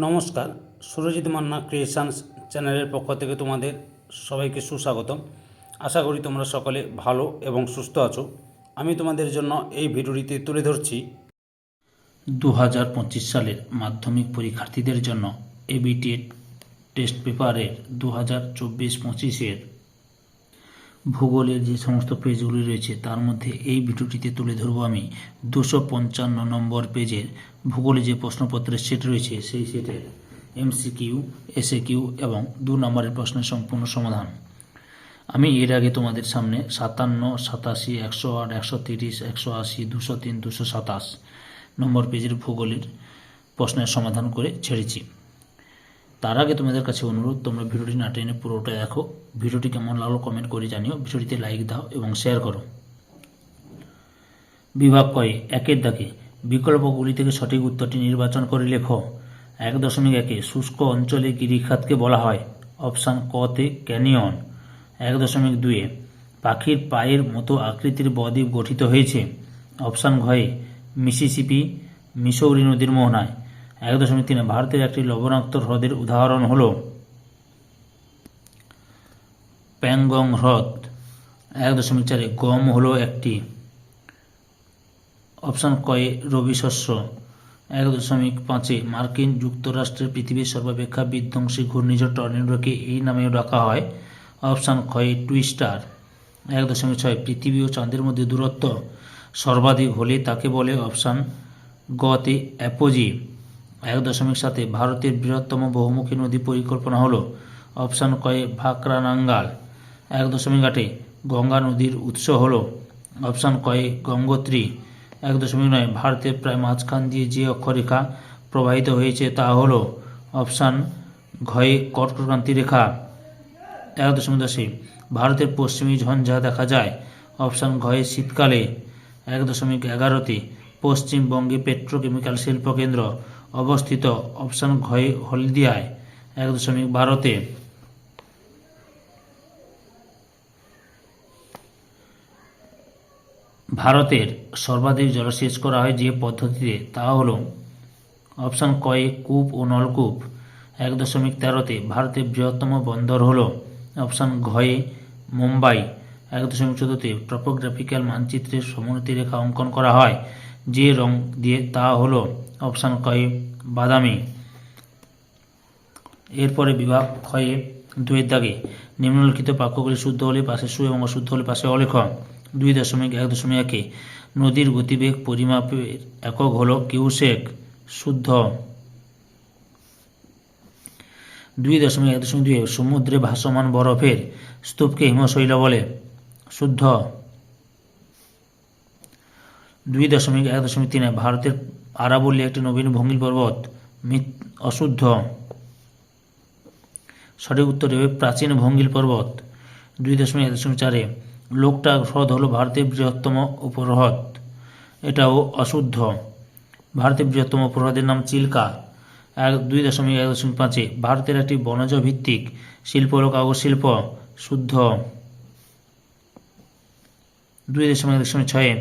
নমস্কার, সুরজিৎ মান্না ক্রিয়েশনস চ্যানেলের পক্ষ থেকে তোমাদের সবাইকে সুস্বাগতম। আশা করি তোমরা সকলে ভালো এবং সুস্থ আছো। আমি তোমাদের জন্য এই ভিডিওটিতে তুলে ধরছি দু হাজার পঁচিশ সালের মাধ্যমিক পরীক্ষার্থীদের জন্য এবিটি টেস্ট পেপারের দু হাজার চব্বিশ পঁচিশের ভূগোলের যে সমস্ত পেজগুলি রয়েছে, তার মধ্যে এই ভিডিওটিতে তুলে ধরবো আমি দুশো পঞ্চান্ন নম্বর পেজের ভূগোলে যে প্রশ্নপত্রের সেট রয়েছে, সেই সেটের এমসিকিউ এসএ কিউ এবং দু নম্বরের প্রশ্নের সম্পূর্ণ সমাধান। আমি এর আগে তোমাদের সামনে সাতান্ন, সাতাশি, একশো আট, একশো তিরিশ, একশো আশি, দুশো তিন, দুশো সাতাশ নম্বর পেজের ভূগোলের প্রশ্নের সমাধান করে ছেড়েছি। তার আগে তোমাদের কাছে অনুরোধ, তোমরা ভিডিওটি না টেনে পুরোটা দেখো। ভিডিওটি কেমন লাগল কমেন্ট করে জানিও। ভিডিওটিতে লাইক দাও এবং শেয়ার করো। বিভাগ কয়ে, একের দাগে, বিকল্পগুলি থেকে সঠিক উত্তরটি নির্বাচন করে লেখো। এক দশমিক একে, শুষ্ক অঞ্চলে গিরিখাতকে বলা হয়। অপশান কতে ক্যানিয়ন এক দশমিক দুয়ে পাখির পায়ের মতো আকৃতির বদ্বীপ গঠিত হয়েছে। অপশান ঘয়ে মিসিসিপি মিসৌরি নদীর মোহনায়। এক দশমিক তিনে ভারতের একটি লবণাক্ত হ্রদের উদাহরণ হল প্যাংগং হ্রদ। এক দশমিক চারে গম হলো একটি। অপশান কয়ে রবি শস্য। এক দশমিক পাঁচে মার্কিন যুক্তরাষ্ট্রের পৃথিবীর সর্বাপেক্ষা বিধ্বংসী ঘূর্ণিঝড় টর্নেডোকে এই নামেও ডাকা হয়। অপশান ক্ষয়ে টুইস্টার। এক দশমিক ছয়, পৃথিবী ও চাঁদের মধ্যে দূরত্ব সর্বাধিক হলে তাকে বলে অপশান গতে অ্যাপোজি। এক দশমিক সাথে ভারতের বৃহত্তম বহুমুখী নদী পরিকল্পনা হলো অপশান কয়ে ভাকরা নাঙ্গাল এক দশমিক আটে গঙ্গা নদীর উৎস হলো অপশান কয়ে গঙ্গোত্রী। এক দশমিক নয় ভারতের প্রায় মাঝখান দিয়ে যে অক্ষরেখা প্রবাহিত হয়েছে তা হলো অপশান ঘয়ে কর্কক্রান্তি রেখা। এক দশমিক দশে ভারতের পশ্চিমী ঝঞ্ঝা দেখা যায় অপশান ঘয়ে শীতকালে। এক দশমিক এগারোতে পশ্চিমবঙ্গে পেট্রোকেমিক্যাল শিল্পকেন্দ্র অবস্থিত অপশান ঘয়ে হলদিয়ায় এক দশমিক বারোতে। ভারতের সর্বাধিক জলসেচ করা হয় যে পদ্ধতিতে, তা হল অপশান কয়ে কূপ ও নলকূপ এক দশমিক তেরোতে। ভারতের বৃহত্তম বন্দর হল অপশান ঘয়ে মুম্বাই এক দশমিক চোদ্দোতে। টপোগ্রাফিক্যাল মানচিত্রের সমোন্নতি রেখা অঙ্কন করা হয়। যে রং দিয়ে তা হল অপশান কয়ে বাদামি। এরপরে বিভাগ ক্ষয়ে দুয়ের দাগে নিম্নলিখিত বাক্যগুলি শুদ্ধ হলে পাশে সু এবং অশুদ্ধ হলে পাশে অলেখ। দুই দশমিক এক দশমিক একে নদীর গতিবেগ পরিমাপের একক হল কিউসেক, শুদ্ধ। দুই দশমিক এক দশমিক দুই সমুদ্রে ভাসমান বরফের স্তূপকে হিমশৈল বলে, শুদ্ধ। দুই দশমিক, এক দশমিক তিনে, ভারতের আরাবল্লী একটি নবীন ভঙ্গিল পর্বত অশুদ্ধ। সঠিক উত্তর প্রাচীন ভঙ্গিল পর্বত, দুই দশমিক, এক দশমিক চারে। লোকটাক হ্রদ হল ভারতের বৃহত্তম উপহ্রদ এটাও অশুদ্ধ। ভারতের বৃহত্তম উপহ্রদের নাম চিল্কা। এক, দুই দশমিক, এক দশমিক পাঁচে। ভারতের একটি বনজ ভিত্তিক শিল্প হল কাগজ শিল্প শুদ্ধ। দুই দশমিক, এক দশমিক ছয়ে।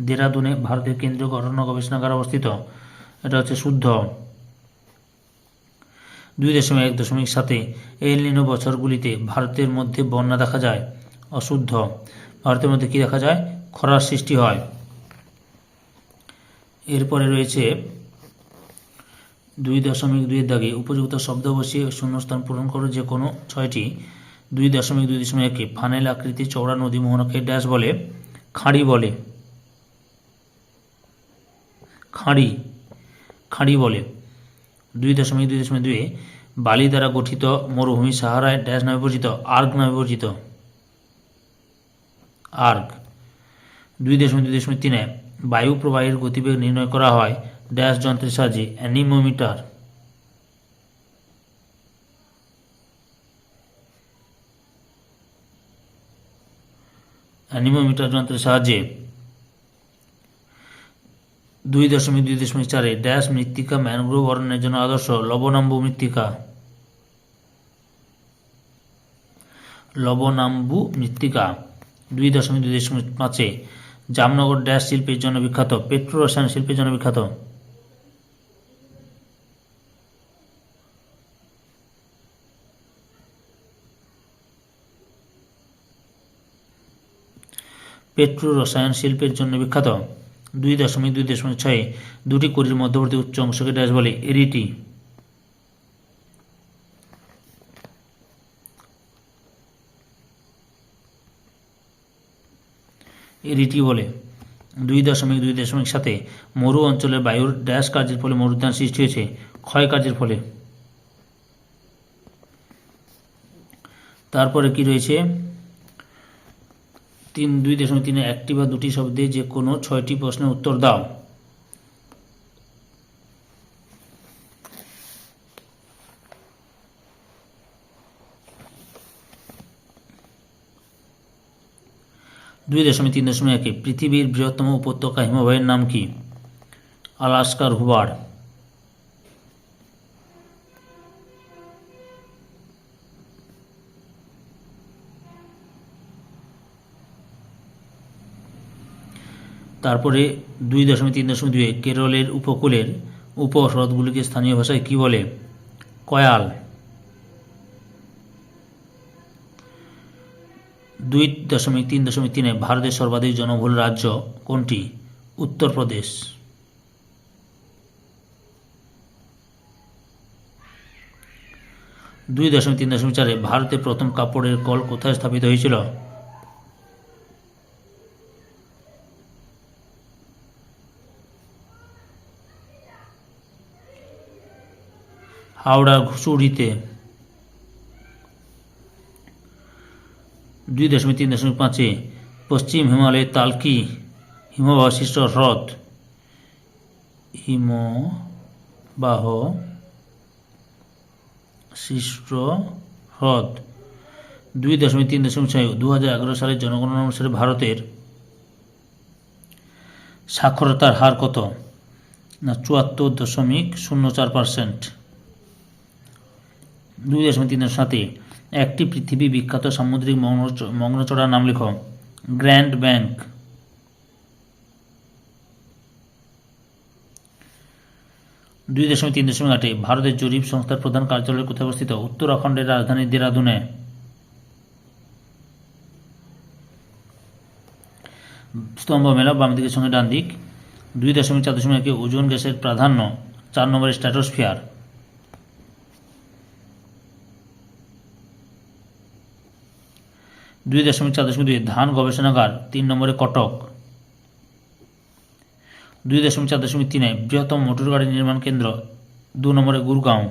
দেরাদুনে ভারতের কেন্দ্রীয় অরণ্য গবেষণাগার অবস্থিত। এটা হচ্ছে শুদ্ধ। দুই দশমিক এক দশমিক সাতে এল নিনো বছরগুলিতে ভারতের মধ্যে বন্যা দেখা যায়। অশুদ্ধ। ভারতের মধ্যে কি দেখা যায়? খরার সৃষ্টি হয়। এরপরে রয়েছে দুই দশমিক দুইয়ের দাগে উপযুক্ত শব্দ বসিয়ে শূন্যস্থান পূরণ করো যে কোনো ছয়টি। দুই দশমিক দুই দশমিক একে ফানেল আকৃতি চৌড়া নদী মোহনাকে ড্যাশ বলে, খাঁড়ি বলে। খাঁড়ি খাঁড়ি বলে। দুই দশমিক দুই দশমিক দুয়ে বালি দ্বারা গঠিত মরুভূমি সাহারায় ড্যাশ নামে পরিচিত আর্গ নামে পরিচিত। আর্গ দুই দশমিক দুই দশমিক তিনে বায়ু প্রবাহের গতিবেগ নির্ণয় করা হয় ড্যাশ যন্ত্রের সাহায্যে, অ্যানিমোমিটার। অ্যানিমোমিটার যন্ত্রের সাহায্যে দুই দশমিক দুই দশমিক চারে ড্যাশ মৃত্তিকা ম্যানগ্রোভ অরণ্যের জন্য আদর্শ লবণাম্বু মৃত্তিকা। লবণাম্বু মৃত্তিকা, দুই দশমিক দুই দশমিক পাঁচে জামনগর ড্যাশ শিল্পের জন্য বিখ্যাত পেট্রো রসায়ন শিল্পের জন্য বিখ্যাত। পেট্রো রসায়ন শিল্পের জন্য বিখ্যাত। দুই দশমিক দুই দশমিক ছয়ে, দুটি কড়ির মধ্যবর্তী উচ্চ অংশকে ড্যাশ বলে এরিটি। এরিটি বলে দুই দশমিক দুই দশমিক সাথে মরু অঞ্চলের বায়ুর ড্যাশ কার্যের ফলে মরুদ্যান সৃষ্টি হয়েছে, ক্ষয় কার্যের ফলে। তারপরে কি রয়েছে? তিন, দুই দশমিক তিনে একটি বা দুটি শব্দে যে কোনো ছয়টি প্রশ্নের উত্তর দাও। দুই দশমিক তিন দশমিক একে পৃথিবীর বৃহত্তম উপত্যকা হিমবাহের নাম কি? আলাস্কার হুবার। তারপরে দুই দশমিক তিন দশমিক দুয়ে কেরলের উপকূলের উপহ্রদগুলিকে স্থানীয় ভাষায় কি বলে? কয়াল। দুই দশমিক তিন দশমিক তিনে ভারতের সর্বাধিক জনবহুল রাজ্য কোনটি? উত্তরপ্রদেশ। দুই দশমিক তিন দশমিক চারে ভারতে প্রথম কাপড়ের কল কোথায় স্থাপিত হয়েছিল? হাওড়া ঘুষুড়িতে দুই দশমিক তিন দশমিক পাঁচে পশ্চিম হিমালয়ের তালকি হিমবাহশিষ্ট হ্রদ। হিমবাহ সৃষ্ট হ্রদ। দুই দশমিক তিন দশমিক ছয় দু হাজার এগারো সালের জনগণনা অনুসারে ভারতের সাক্ষরতার হার কত? না, চুয়াত্তর দশমিক শূন্য চার পার্সেন্ট দুই দশমিক তিন সাথে একটি পৃথিবী বিখ্যাত সামুদ্রিক মগ্ন- মগ্নচড়ার নাম লেখ। Grand bank. দুই দশমিক তিন দশমিক আটে ভারতের জরিপ সংস্থার প্রধান কার্যালয় কোথায় অবস্থিত? উত্তরাখণ্ডের রাজধানী দেরাদুনে। স্তম্ভ মেলা বাম দিকের সঙ্গে ডান দিক। দুই দশমিক চার দশমিক একে ওজন গ্যাসের প্রাধান্য। চার নম্বরের স্ট্র্যাটোস্ফিয়ার। দুই দশমিক চার দশমিক দুই ধান গবেষণাগার, তিন নম্বরে কটক। দুই দশমিক চার দশমিক তিনে বৃহত্তম মোটর গাড়ি নির্মাণ কেন্দ্র, দু নম্বরে গুরগাঁও।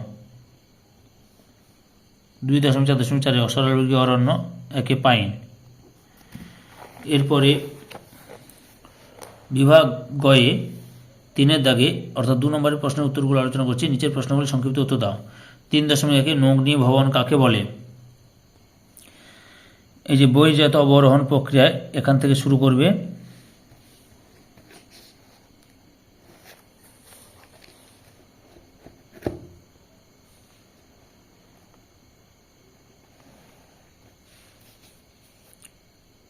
দুই দশমিক চার দশমিক চারে অসরালবর্গীয় অরণ্য, একে পাইন। এরপরে বিভাগ গয়ে তিনের দাগে, অর্থাৎ দু নম্বরের প্রশ্নের উত্তরগুলো আলোচনা করছি, নিচের প্রশ্নগুলি সংক্ষিপ্ত উত্তর দাও। তিন দশমিক একে নগ্নি ভবন কাকে বলে? এই যে বহির্জাত অবরোহণ প্রক্রিয়া এখান থেকে শুরু করবে।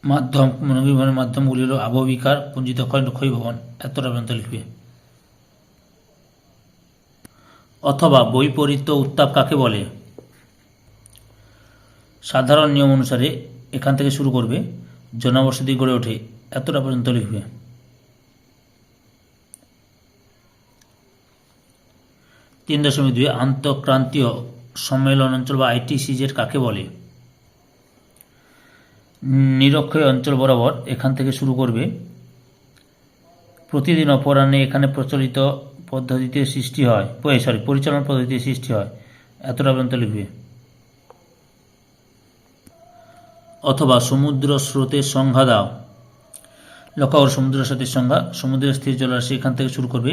মাধ্যম মনোবিভবনের মাধ্যমগুলি হল আবহবিকার, পুঞ্জিত খণ্ড ক্ষয়ভবন এতটা পর্যন্ত লিখবে। অথবা বৈপরীত্য উত্তাপ কাকে বলে? সাধারণ নিয়ম অনুসারে এখান থেকে শুরু করবে জনবসতি গড়ে ওঠে, এতটা পর্যন্ত লিখবে। তিন দশমিক দুই, আন্তঃক্রান্তীয় সম্মেলন অঞ্চল বা আইটিসিজের কাকে বলে? নিরক্ষয় অঞ্চল বরাবর এখান থেকে শুরু করবে। প্রতিদিন অপরাহ্নে এখানে প্রচলিত পদ্ধতিতে সৃষ্টি হয় সরি পরিচালনা পদ্ধতিতে সৃষ্টি হয়, এতটা পর্যন্ত লিখবে। অথবা সমুদ্র স্রোতের সংজ্ঞা দাও। লক্ষ্য সমুদ্র স্রোতের সংজ্ঞা। সমুদ্রের স্থির জলরাশি এখান থেকে শুরু করবে,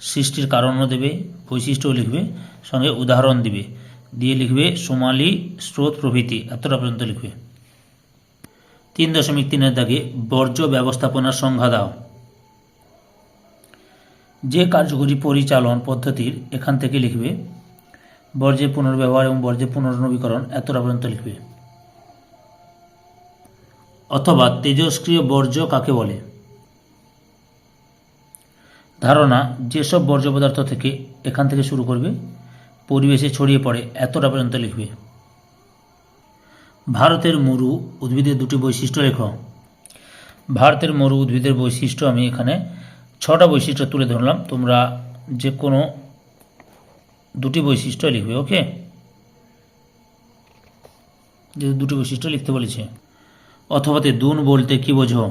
সৃষ্টির কারণও দেবে, বৈশিষ্ট্যও লিখবে, সঙ্গে উদাহরণ দিবে। দিয়ে লিখবে, সোমালি স্রোত প্রভৃতি, এতটা পর্যন্ত লিখবে। তিন দশমিক তিনের দাগে বর্জ্য ব্যবস্থাপনার সংজ্ঞা দাও। যে কার্যকরী পরিচালন পদ্ধতির এখান থেকে লিখবে, বর্জ্যের পুনর্ব্যবহার এবং বর্জ্যের পুনর্নবীকরণ, এতটা পর্যন্ত লিখবে। অথবা তেজস্ক্রিয় বর্জ্য কাকে বলে? ধারণা, যেসব বর্জ্য পদার্থ থেকে এখান থেকে শুরু করবে, পরিবেশে ছড়িয়ে পড়ে, এতটা পর্যন্ত লিখবে। ভারতের মরু উদ্ভিদের দুটি বৈশিষ্ট্য লেখ। ভারতের মরু উদ্ভিদের বৈশিষ্ট্য আমি এখানে ছটা বৈশিষ্ট্য তুলে ধরলাম। তোমরা যে কোনো দুটি বৈশিষ্ট্য লিখবে, ওকে? যে দুটি বৈশিষ্ট্য লিখতে বলেছে। অথবাতে দুন বলতে কি বোঝো?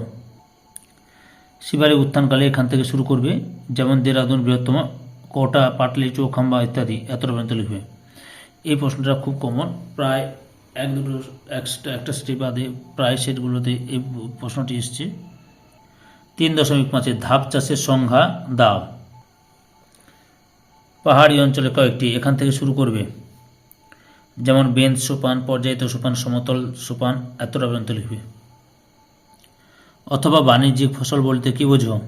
শিবারে উত্থানকালে এখান থেকে শুরু করবে, যেমন দেরাদুন বৃহত্তম কোটা পাটলি চৌখাম্বা ইত্যাদি এত পর্যন্ত লিখবে। এই প্রশ্নটা খুব কমন প্রায় এক দুটো একটা একটা স্টেপ বাদে প্রায় সেটগুলোতে এই প্রশ্নটি এসছে। তিন দশমিক পাঁচে ধাপ চাষের সংজ্ঞা দাও। পাহাড়ি অঞ্চলে কয়েকটি, এখান থেকে শুরু করবে। যেমন বেঞ্চ সোপান, পর্যায়িত সোপান, সমতল সোপান, এতটা পর্যন্ত লিখবে। অথবা বাণিজ্যিক ফসল বলতে কি বোঝো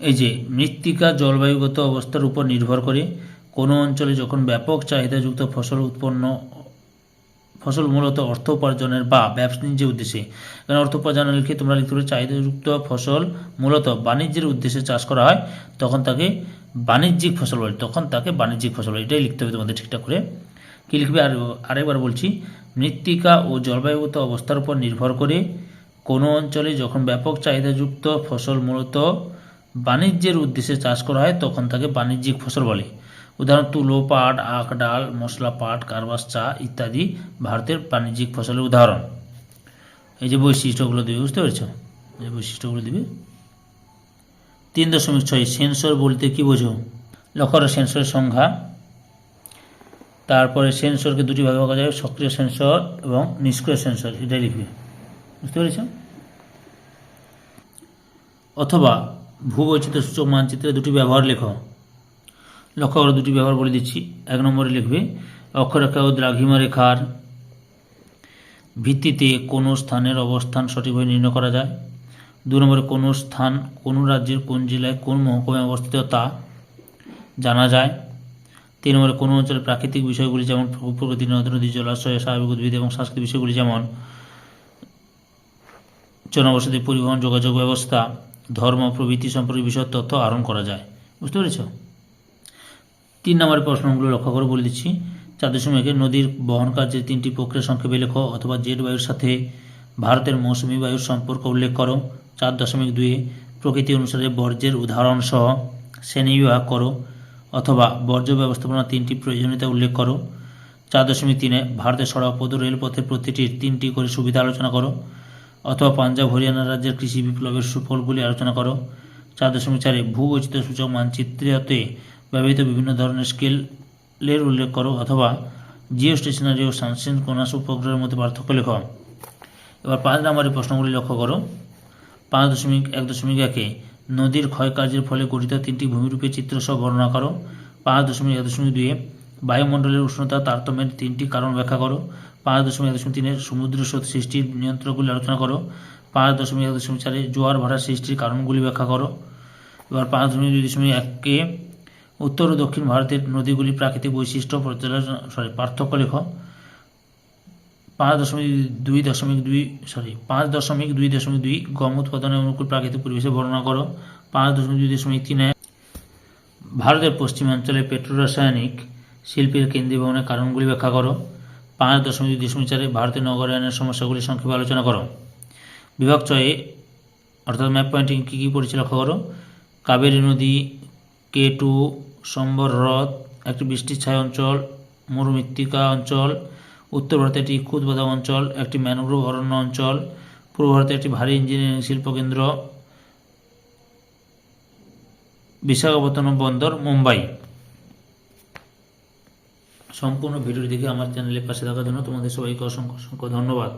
এই যে, মৃত্তিকা জলবায়ুগত অবস্থার উপর নির্ভর করে কোনো অঞ্চলে যখন ব্যাপক চাহিদাযুক্ত ফসল উৎপন্ন, ফসল মূলত অর্থ উপার্জনের বা ব্যবসায়িক উদ্দেশ্যে। কারণ অর্থ উপার্জনের লিখে তোমরা লিখতে পারো, চাহিদাযুক্ত ফসল মূলত বাণিজ্যের উদ্দেশ্যে চাষ করা হয়, তখন তাকে বাণিজ্যিক ফসল বলে, তখন তাকে বাণিজ্যিক ফসল বলে, এটাই লিখতে হবে তোমাদের ঠিকঠাক করে। কী লিখবে? আর আরেকবার বলছি, মৃত্তিকা ও জলবায়ুগত অবস্থার উপর নির্ভর করে কোনো অঞ্চলে যখন ব্যাপক চাহিদাযুক্ত ফসল মূলত বাণিজ্যের উদ্দেশ্যে চাষ করা হয়, তখন তাকে বাণিজ্যিক ফসল বলে। উদাহরণ, তুলো, পাট, আখ, ডাল, মশলা, পাট, কারবাস, চা ইত্যাদি ভারতের বাণিজ্যিক ফসলের উদাহরণ। এই যে বৈশিষ্ট্যগুলো দিবে, বুঝতে পেরেছ? এই বৈশিষ্ট্যগুলো দিবে। তিন দশমিক ছয় সেন্সর বলতে কি বোঝো? লক্ষ্য করো সেন্সরের সংখ্যা। তারপরে সেন্সরকে দুটি ভাগে ভাগ যায়, সক্রিয় সেন্সর এবং নিষ্ক্রিয় সেন্সর, এটাই লিখবে। বুঝতে পেরেছ? অথবা ভূবৈচিত্র্য সূচক মানচিত্রে দুটি ব্যবহার লেখো। লক্ষ্য করে দুটি ব্যবহার বলে দিচ্ছি। এক নম্বরে লিখবে, অক্ষরেখা ও দ্রাঘিমা রেখার ভিত্তিতে কোনো স্থানের অবস্থান সঠিকভাবে নির্ণয় করা যায়। দু নম্বরে কোনো স্থান, কোন রাজ্যের কোন জেলায় কোন মহকুমায় অবস্থিত তা জানা যায়। তিন নম্বরে কোনো অঞ্চলের প্রাকৃতিক বিষয়গুলি যেমন প্রকৃতি, নদ, নদী, জলাশয়, স্বাভাবিক উদ্ভিদ এবং সাংস্কৃতিক বিষয়গুলি যেমন জনবসতি পরিবহন, যোগাযোগ ব্যবস্থা, ধর্ম, প্রভৃতি সম্পর্কে বিষয় তথ্য আহরণ করা যায়। বুঝতে পেরেছ? তিন নম্বরের প্রশ্নগুলো লক্ষ্য করে বলে দিচ্ছি। চার দশমিকে নদীর বহন কার্যের তিনটি প্রক্রিয়া সংক্ষেপে লেখো অথবা জেট বায়ুর সাথে ভারতের মৌসুমী বায়ুর সম্পর্ক উল্লেখ করো। চার দশমিক দুয়ে প্রকৃতি অনুসারে বর্জ্যের উদাহরণ সহ শ্রেণি বিভাগ করো অথবা বর্জ্য ব্যবস্থাপনা তিনটি প্রয়োজনীয়তা উল্লেখ করো। চার দশমিক তিনে ভারতের সড়ক পথ রেলপথের প্রতিটির তিনটি করে সুবিধা আলোচনা করো অথবা পাঞ্জাব, হরিয়ানা রাজ্যের কৃষি বিপ্লবের সুফলগুলি আলোচনা করো। চার দশমিক চারে ভূবৈচিত্র্য সূচক মানচিত্রতে ব্যবহৃত বিভিন্ন ধরনের স্কেলের উল্লেখ করো অথবা জিও স্টেশনারি ও সানসেন কোনাস উপগ্রহের মধ্যে পার্থক্য লেখ। এবার পাঁচ নম্বরের প্রশ্নগুলি লক্ষ্য করো। পাঁচ দশমিক, এক দশমিক একে নদীর ক্ষয়কার্যের ফলে গঠিত তিনটি ভূমিরূপের চিত্র সহ বর্ণনা করো। পাঁচ দশমিক, এক দশমিক দুয়ে বায়ুমণ্ডলের উষ্ণতা তারতম্যের তিনটি কারণ ব্যাখ্যা করো। পাঁচ দশমিক, এক দশমিক তিনের সমুদ্র স্রোত সৃষ্টির নিয়ন্ত্রকগুলি আলোচনা করো। পাঁচ দশমিক, এক দশমিক চারে জোয়ার ভাড়া সৃষ্টির কারণগুলি ব্যাখ্যা করো। এবার পাঁচ দশমিক দুই দশমিক এককে উত্তর ও দক্ষিণ ভারতের নদীগুলি প্রাকৃতিক বৈশিষ্ট্য পর্যালোচনা সরি পার্থক্য লেখ। পাঁচ দশমিক দুই দশমিক দুই সরি পাঁচ দশমিক দুই দশমিক দুই গম উৎপাদনের অনুকূল প্রাকৃতিক পরিবেশে বর্ণনা করো। পাঁচ দশমিক দুই দশমিক তিনে ভারতের পশ্চিমাঞ্চলে পেট্রোরাসায়নিক শিল্পের কেন্দ্রীয় ভবনের কারণগুলি ব্যাখ্যা করো। পাঁচ দশমিক দুই দশমিক চারে ভারতের নগরায়নের সমস্যাগুলি সংক্ষেপে আলোচনা করো। বিভাগ ছয়ে অর্থাৎ ম্যাপ পয়েন্টিং কী কী লক্ষ্য করো। কাবেরী নদী কে টু সম্বর হ্রদ, একটি বৃষ্টির ছায়া অঞ্চল, মরুমৃত্তিকা অঞ্চল উত্তর ভারতে একটি ক্ষুদবাদা অঞ্চল, একটি ম্যানগ্রোভ অরণ্য অঞ্চল, পূর্ব ভারতে একটি ভারী ইঞ্জিনিয়ারিং শিল্পকেন্দ্র বিশাখাপত্তনম বন্দর, মুম্বাই। সম্পূর্ণ ভিডিওর দেখে আমার চ্যানেলের পাশে থাকার জন্য তোমাদের সবাইকে অসংখ্য অসংখ্য ধন্যবাদ।